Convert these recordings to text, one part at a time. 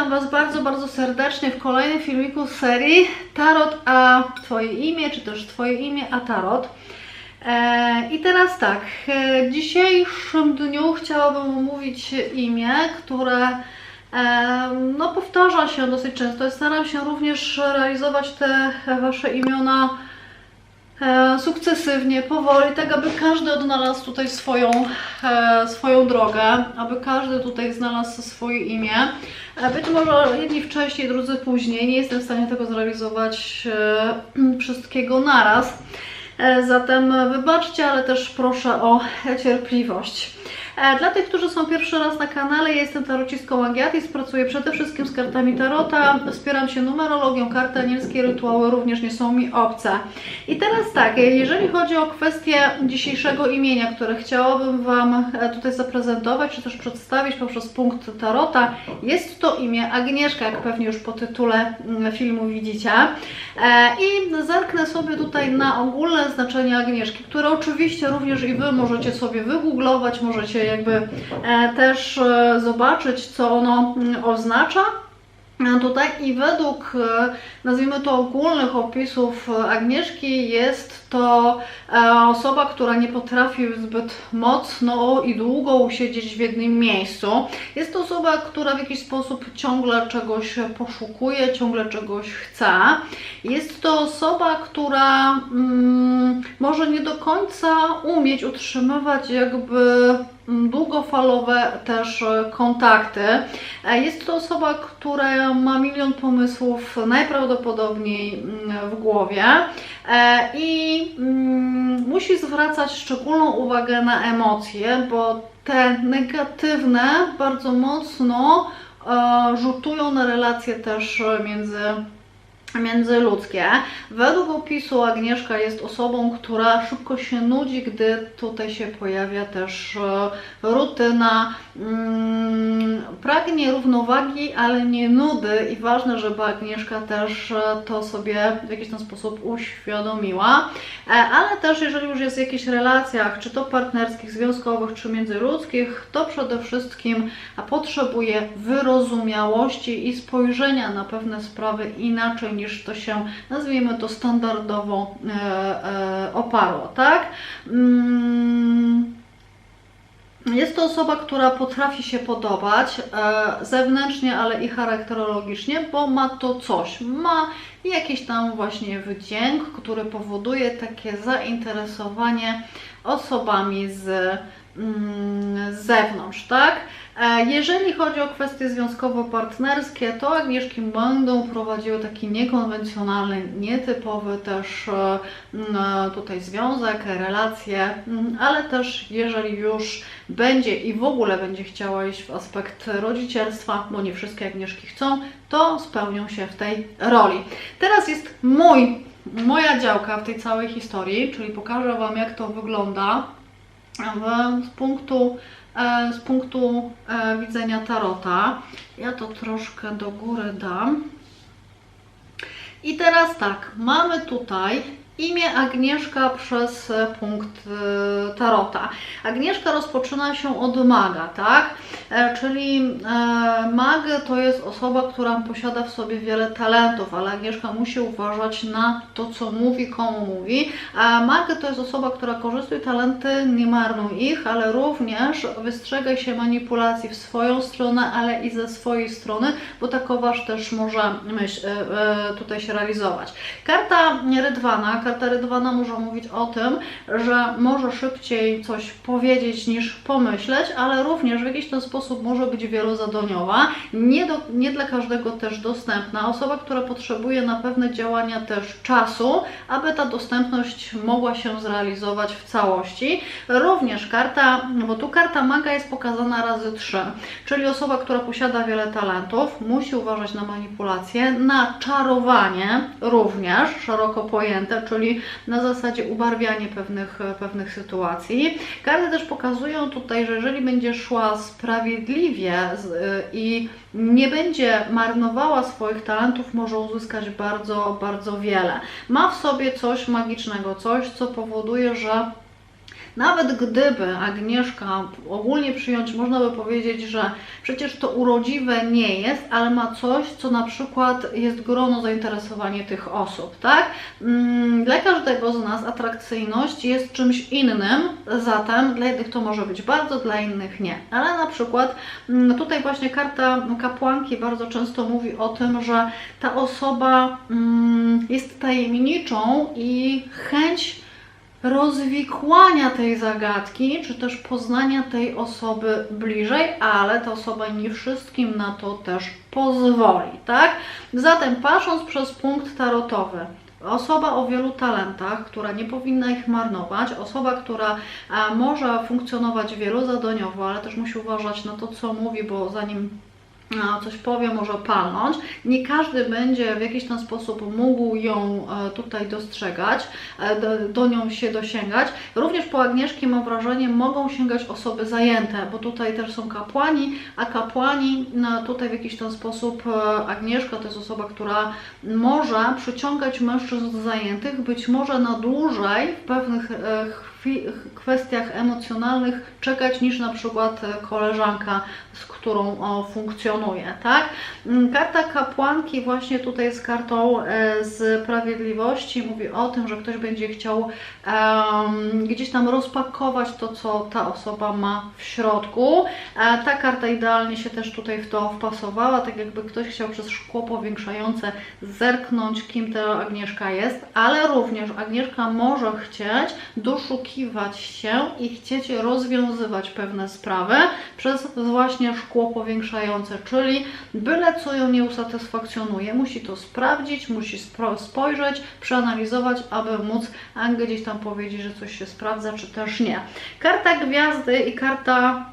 witam Was bardzo, bardzo serdecznie w kolejnym filmiku z serii Tarot a Twoje imię, czy też Twoje imię a Tarot. E, I teraz tak, e, w dzisiejszym dniu chciałabym omówić imię, które e, no, powtarza się dosyć często staram się również realizować te Wasze imiona sukcesywnie, powoli, tak aby każdy odnalazł tutaj swoją, e, swoją drogę, aby każdy tutaj znalazł swoje imię. E, Być może jedni wcześniej, drudzy później. Nie jestem w stanie tego zrealizować e, wszystkiego naraz. E, Zatem wybaczcie, ale też proszę o cierpliwość. E, Dla tych, którzy są pierwszy raz na kanale, ja jestem tarocistką Agiatis, pracuję przede wszystkim z kartami tarota, wspieram się numerologią, karty anielskie, rytuały również nie są mi obce. I teraz tak, jeżeli chodzi o kwestię dzisiejszego imienia, które chciałabym Wam e, tutaj zaprezentować, czy też przedstawić poprzez punkt tarota, jest to imię Agnieszka, jak pewnie już po tytule mm, filmu widzicie. E, I zerknę sobie tutaj na ogólne znaczenie Agnieszki, które oczywiście również i Wy możecie sobie wygooglować, możecie jakby e, też e, zobaczyć, co ono mm, oznacza. E, Tutaj i według, nazwijmy to, ogólnych opisów Agnieszki jest to osoba, która nie potrafi zbyt mocno i długo usiedzieć w jednym miejscu. Jest to osoba, która w jakiś sposób ciągle czegoś poszukuje, ciągle czegoś chce. Jest to osoba, która mm, może nie do końca umieć utrzymywać jakby długofalowe też e, kontakty. E, Jest to osoba, która ma milion pomysłów najprawdopodobniej mm, w głowie e, i mm, musi zwracać szczególną uwagę na emocje, bo te negatywne bardzo mocno rzutują na relacje też między międzyludzkie. Według opisu Agnieszka jest osobą, która szybko się nudzi, gdy tutaj się pojawia też e, rutyna. Pragnie równowagi, ale nie nudy i ważne, żeby Agnieszka też e, to sobie w jakiś tam sposób uświadomiła. E, Ale też jeżeli już jest w jakichś relacjach, czy to partnerskich, związkowych, czy międzyludzkich, to przede wszystkim potrzebuje wyrozumiałości i spojrzenia na pewne sprawy inaczej niż to się, nazwijmy to, standardowo e, e, oparło, tak? Mm. Jest to osoba, która potrafi się podobać e, zewnętrznie, ale i charakterologicznie, bo ma to coś. Ma jakiś tam właśnie wydźwięk, który powoduje takie zainteresowanie osobami z, mm, z zewnątrz, tak? E, Jeżeli chodzi o kwestie związkowo-partnerskie, to Agnieszki będą prowadziły taki niekonwencjonalny, nietypowy też e, e, tutaj związek, relacje, ale też jeżeli już będzie i w ogóle będzie chciała iść w aspekt rodzicielstwa, bo nie wszystkie Agnieszki chcą, to spełnią się w tej roli. Teraz jest mój, moja działka w tej całej historii, czyli pokażę Wam jak to wygląda z punktu z punktu e, widzenia tarota. Ja to troszkę do góry dam. I teraz tak, mamy tutaj imię Agnieszka przez e, punkt e, tarota. Agnieszka rozpoczyna się od maga, tak? E, Czyli mag to jest osoba, która posiada w sobie wiele talentów, ale Agnieszka musi uważać na to, co mówi, komu mówi. A mag to jest osoba, która korzystuje talenty, nie marnuj ich, ale również wystrzega się manipulacji w swoją stronę, ale i ze swojej strony, bo takoważ też może myśl, tutaj się realizować. Karta Rydwana, karta Rydwana może mówić o tym, że może szybciej coś powiedzieć niż pomyśleć, ale również w jakiś ten sposób może być wielozadaniowa, nie, do, nie dla każdego też dostępna. Osoba, która potrzebuje na pewne działania też czasu, aby ta dostępność mogła się zrealizować w całości. Również karta, bo tu karta maga jest pokazana razy trzy, czyli osoba, która posiada wiele talentów, musi uważać na manipulację, na czarowanie również szeroko pojęte, czyli na zasadzie ubarwianie pewnych, pewnych sytuacji. Karty też pokazują tutaj, że jeżeli będzie szła sprawiedliwie y, i nie będzie marnowała swoich talentów, może uzyskać bardzo, bardzo wiele. Ma w sobie coś magicznego, coś, co powoduje, że Nawet gdyby Agnieszka ogólnie przyjąć, można by powiedzieć, że przecież to urodziwe nie jest, ale ma coś, co na przykład jest grono zainteresowanie tych osób, tak? Mm, Dla każdego z nas atrakcyjność jest czymś innym, zatem dla jednych to może być bardzo, dla innych nie. Ale na przykład mm, tutaj właśnie karta kapłanki bardzo często mówi o tym, że ta osoba mm, jest tajemniczą i chęć rozwikłania tej zagadki, czy też poznania tej osoby bliżej, ale ta osoba nie wszystkim na to też pozwoli, tak? Zatem patrząc przez punkt tarotowy, Osoba o wielu talentach, która nie powinna ich marnować, osoba, która e, może funkcjonować wielozadaniowo, ale też musi uważać na to, co mówi, bo zanim coś powie, może palnąć. Nie każdy będzie w jakiś tam sposób mógł ją e, tutaj dostrzegać, e, do, nią się dosięgać. Również po Agnieszki mam wrażenie, mogą sięgać osoby zajęte, bo tutaj też są kapłani, a kapłani no, tutaj w jakiś tam sposób e, Agnieszka to jest osoba, która może przyciągać mężczyzn zajętych, być może na dłużej w pewnych e, chwi- kwestiach emocjonalnych czekać niż na przykład e, koleżanka, z którą funkcjonuje, tak? Mm, Karta kapłanki właśnie tutaj jest kartą e, sprawiedliwości, mówi o tym, że ktoś będzie chciał em, gdzieś tam rozpakować to, co ta osoba ma w środku. E, ta karta idealnie się też tutaj w to wpasowała, tak jakby ktoś chciał przez szkło powiększające zerknąć, kim ta Agnieszka jest, ale również Agnieszka może chcieć doszukiwać się i chcieć rozwiązywać pewne sprawy przez właśnie szkło powiększające, czyli byle co ją nie usatysfakcjonuje, musi to sprawdzić, musi spojrzeć, przeanalizować, aby móc gdzieś tam powiedzieć, że coś się sprawdza, czy też nie. Karta gwiazdy i karta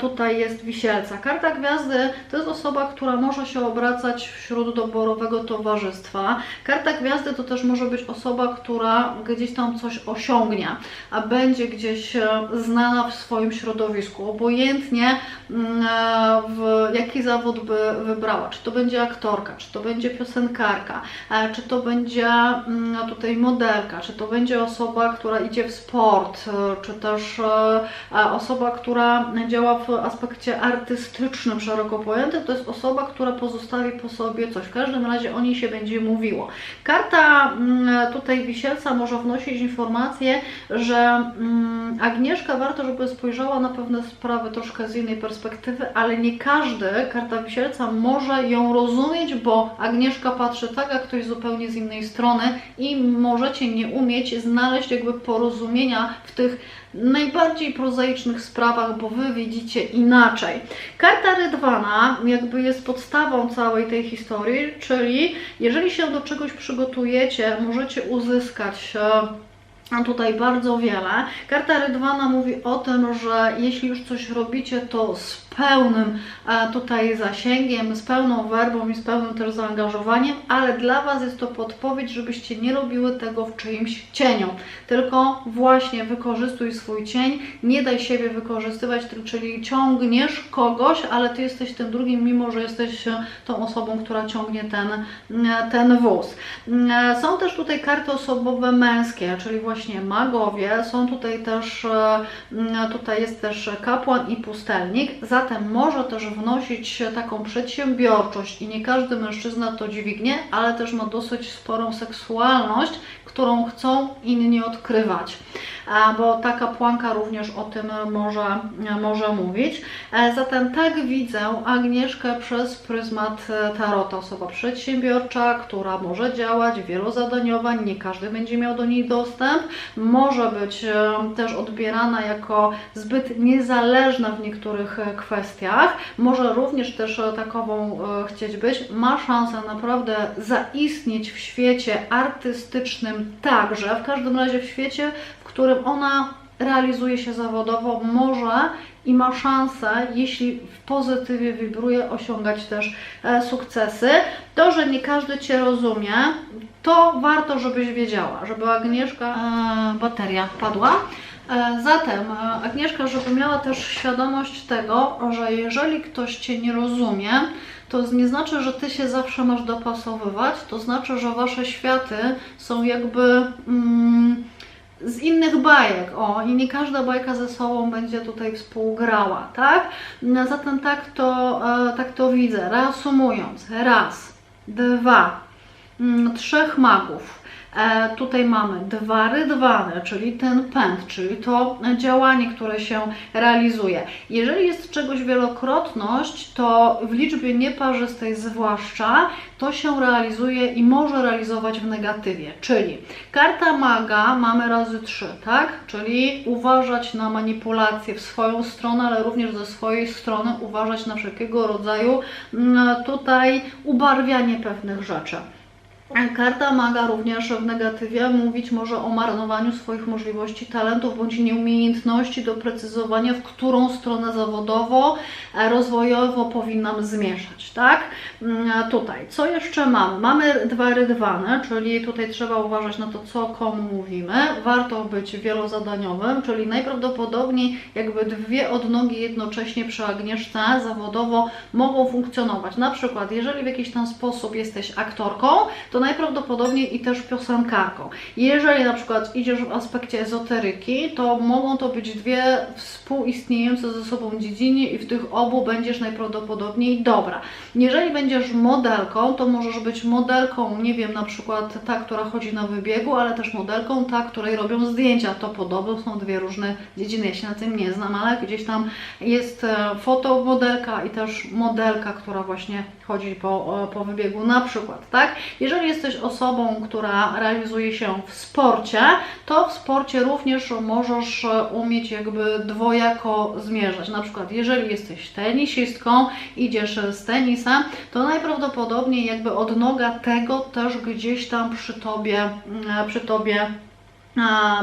tutaj jest wisielca. Karta gwiazdy to jest osoba, która może się obracać wśród doborowego towarzystwa. Karta gwiazdy to też może być osoba, która gdzieś tam coś osiągnie, a będzie gdzieś e, znana w swoim środowisku. Obojętnie mm, e, w jaki zawód by wybrała. Czy to będzie aktorka, czy to będzie piosenkarka, e, czy to będzie mm, tutaj modelka, czy to będzie osoba, która idzie w sport, czy też osoba, która działa w aspekcie artystycznym, szeroko pojętym, to jest osoba, która pozostawi po sobie coś. W każdym razie o niej się będzie mówiło. Karta mm, tutaj wisielca może wnosić informację, że mm, Agnieszka warto, żeby spojrzała na pewne sprawy troszkę z innej perspektywy, ale nie każdy, karta wisielca, może ją rozumieć, bo Agnieszka patrzy tak, jak ktoś zupełnie z innej strony i możecie nie umieć znaleźć jakby porozumienia w tych najbardziej prozaicznych sprawach, bo Wy widzicie inaczej. Karta Rydwana jakby jest podstawą całej tej historii, czyli jeżeli się do czegoś przygotujecie, możecie uzyskać e, tutaj bardzo wiele. Karta Rydwana mówi o tym, że jeśli już coś robicie, to pełnym tutaj zasięgiem, z pełną werbą i z pełnym też zaangażowaniem, ale dla Was jest to podpowiedź, żebyście nie robiły tego w czyimś cieniu, tylko właśnie wykorzystuj swój cień, nie daj siebie wykorzystywać, ty- czyli ciągniesz kogoś, ale Ty jesteś tym drugim, mimo że jesteś e, tą osobą, która ciągnie ten, e, ten wóz. E, Są też tutaj karty osobowe męskie, czyli właśnie magowie, są tutaj też, e, m, tutaj jest też kapłan i pustelnik, może też wnosić taką przedsiębiorczość i nie każdy mężczyzna to dźwignie, ale też ma dosyć sporą seksualność, którą chcą inni odkrywać, bo ta kapłanka również o tym może, może mówić. E, Zatem tak widzę Agnieszkę przez pryzmat e, tarota. Osoba przedsiębiorcza, która może działać, wielozadaniowa, nie każdy będzie miał do niej dostęp. Może być e, też odbierana jako zbyt niezależna w niektórych kwestiach. Może również też takową chcieć być. Ma szansę naprawdę zaistnieć w świecie artystycznym także, w każdym razie w świecie, w którym ona realizuje się zawodowo, może i ma szansę, jeśli w pozytywie wibruje, osiągać też e, sukcesy. To, że nie każdy Cię rozumie, to warto, żebyś wiedziała, żeby Agnieszka, e, bateria padła. E, Zatem Agnieszka, żeby miała też świadomość tego, że jeżeli ktoś Cię nie rozumie, to nie znaczy, że Ty się zawsze masz dopasowywać, to znaczy, że Wasze światy są jakby mm, z innych bajek, o, i nie każda bajka ze sobą będzie tutaj współgrała, tak? No, zatem tak to, e, tak to widzę. Reasumując, raz, dwa, mm, trzech magów. E, tutaj mamy dwa rydwany, czyli ten pęd, czyli to działanie, które się realizuje. Jeżeli jest czegoś wielokrotność, to w liczbie nieparzystej zwłaszcza, to się realizuje i może realizować w negatywie. Czyli karta maga mamy razy trzy, tak? Czyli uważać na manipulacje w swoją stronę, ale również ze swojej strony uważać na wszelkiego rodzaju mm, tutaj ubarwianie pewnych rzeczy. Karta maga również w negatywie mówić może o marnowaniu swoich możliwości, talentów bądź nieumiejętności doprecyzowania, w którą stronę zawodowo, e, rozwojowo powinnam zmierzać, tak? Mm, Tutaj, co jeszcze mamy? Mamy dwa rydwany, czyli tutaj trzeba uważać na to, co komu mówimy. Warto być wielozadaniowym, czyli najprawdopodobniej jakby dwie odnogi jednocześnie przy Agnieszce zawodowo mogą funkcjonować. Na przykład, jeżeli w jakiś tam sposób jesteś aktorką, to najprawdopodobniej i też piosenkarką. Jeżeli na przykład idziesz w aspekcie ezoteryki, to mogą to być dwie współistniejące ze sobą dziedziny i w tych obu będziesz najprawdopodobniej dobra. Jeżeli będziesz modelką, to możesz być modelką, nie wiem, na przykład ta, która chodzi na wybiegu, ale też modelką ta, której robią zdjęcia. To podobno są dwie różne dziedziny. Ja się na tym nie znam, ale gdzieś tam jest e, fotomodelka i też modelka, która właśnie chodzi po, e, po wybiegu na przykład, tak? Jeżeli jesteś osobą, która realizuje się w sporcie, to w sporcie również możesz e, umieć jakby dwojako zmierzać. Na przykład, jeżeli jesteś tenisistką, idziesz z tenisem, to najprawdopodobniej jakby odnoga tego też gdzieś tam przy tobie, mm, przy tobie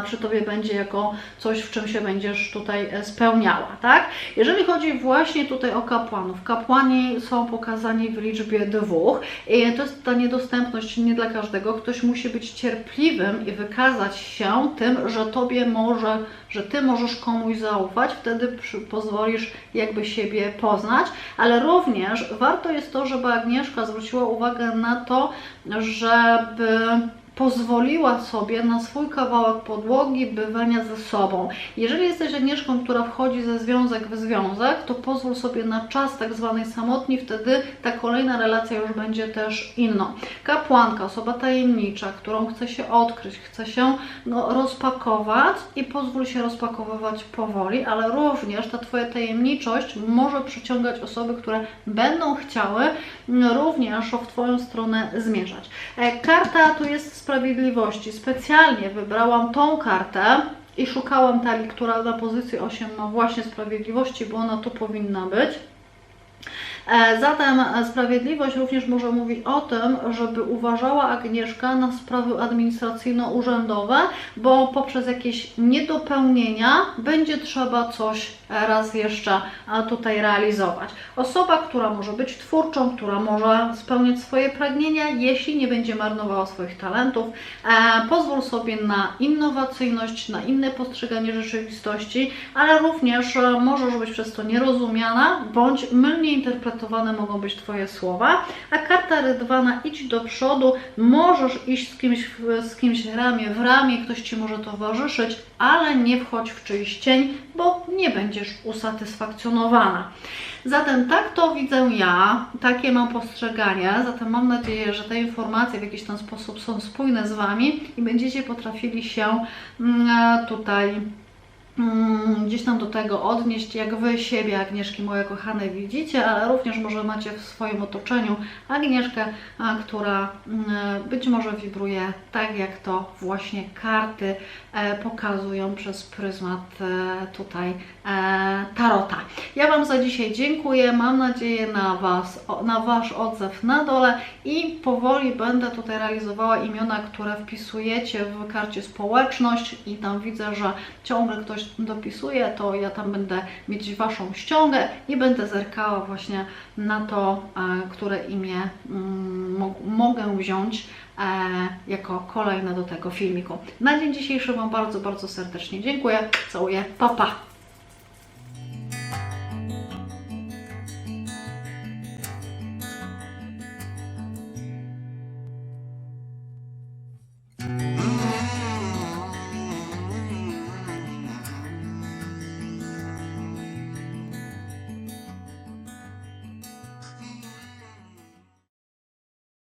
przy Tobie będzie jako coś, w czym się będziesz tutaj e, spełniała, tak? Jeżeli chodzi właśnie tutaj o kapłanów, kapłani są pokazani w liczbie dwóch i to jest ta niedostępność nie dla każdego. Ktoś musi być cierpliwym i wykazać się tym, że Tobie może, że Ty możesz komuś zaufać, wtedy pozwolisz jakby siebie poznać, ale również warto jest to, żeby Agnieszka zwróciła uwagę na to, żeby pozwoliła sobie na swój kawałek podłogi bywania ze sobą. Jeżeli jesteś Agnieszką, która wchodzi ze związek w związek, to pozwól sobie na czas tak zwanej samotni, wtedy ta kolejna relacja już będzie też inną. Kapłanka, osoba tajemnicza, którą chce się odkryć, chce się no, rozpakować i pozwól się rozpakowywać powoli, ale również ta Twoja tajemniczość może przyciągać osoby, które będą chciały no, również w Twoją stronę zmierzać. E, Karta tu jest sprawiedliwości. Specjalnie wybrałam tą kartę i szukałam talii, która na pozycji 8 ma właśnie sprawiedliwości, bo ona tu powinna być. E, Zatem sprawiedliwość również może mówić o tym, żeby uważała Agnieszka na sprawy administracyjno-urzędowe, bo poprzez jakieś niedopełnienia będzie trzeba coś raz jeszcze e, tutaj realizować. Osoba, która może być twórczą, która może spełniać swoje pragnienia, jeśli nie będzie marnowała swoich talentów, e, pozwól sobie na innowacyjność, na inne postrzeganie rzeczywistości, ale również możesz być przez to nierozumiana bądź mylnie interpretowana mogą być Twoje słowa, a karta rydwana idź do przodu, możesz iść z kimś, z kimś ramię w ramię, ktoś Ci może towarzyszyć, ale nie wchodź w czyjś cień, bo nie będziesz usatysfakcjonowana. Zatem tak to widzę ja, takie mam postrzeganie, zatem mam nadzieję, że te informacje w jakiś tam sposób są spójne z Wami i będziecie potrafili się mm, tutaj gdzieś tam do tego odnieść, jak Wy siebie, Agnieszki moje kochane, widzicie, ale również może macie w swoim otoczeniu Agnieszkę, która mm, być może wibruje tak, jak to właśnie karty e, pokazują przez pryzmat e, tutaj e, tarota. Ja Wam za dzisiaj dziękuję, mam nadzieję na Was, na Wasz odzew na dole i powoli będę tutaj realizowała imiona, które wpisujecie w karcie społeczność i tam widzę, że ciągle ktoś dopisuje, to ja tam będę mieć Waszą ściągę i będę zerkała właśnie na to, e, które imię mm, mo- mogę wziąć e, jako kolejne do tego filmiku. Na dzień dzisiejszy Wam bardzo, bardzo serdecznie dziękuję. Całuję. Pa, pa!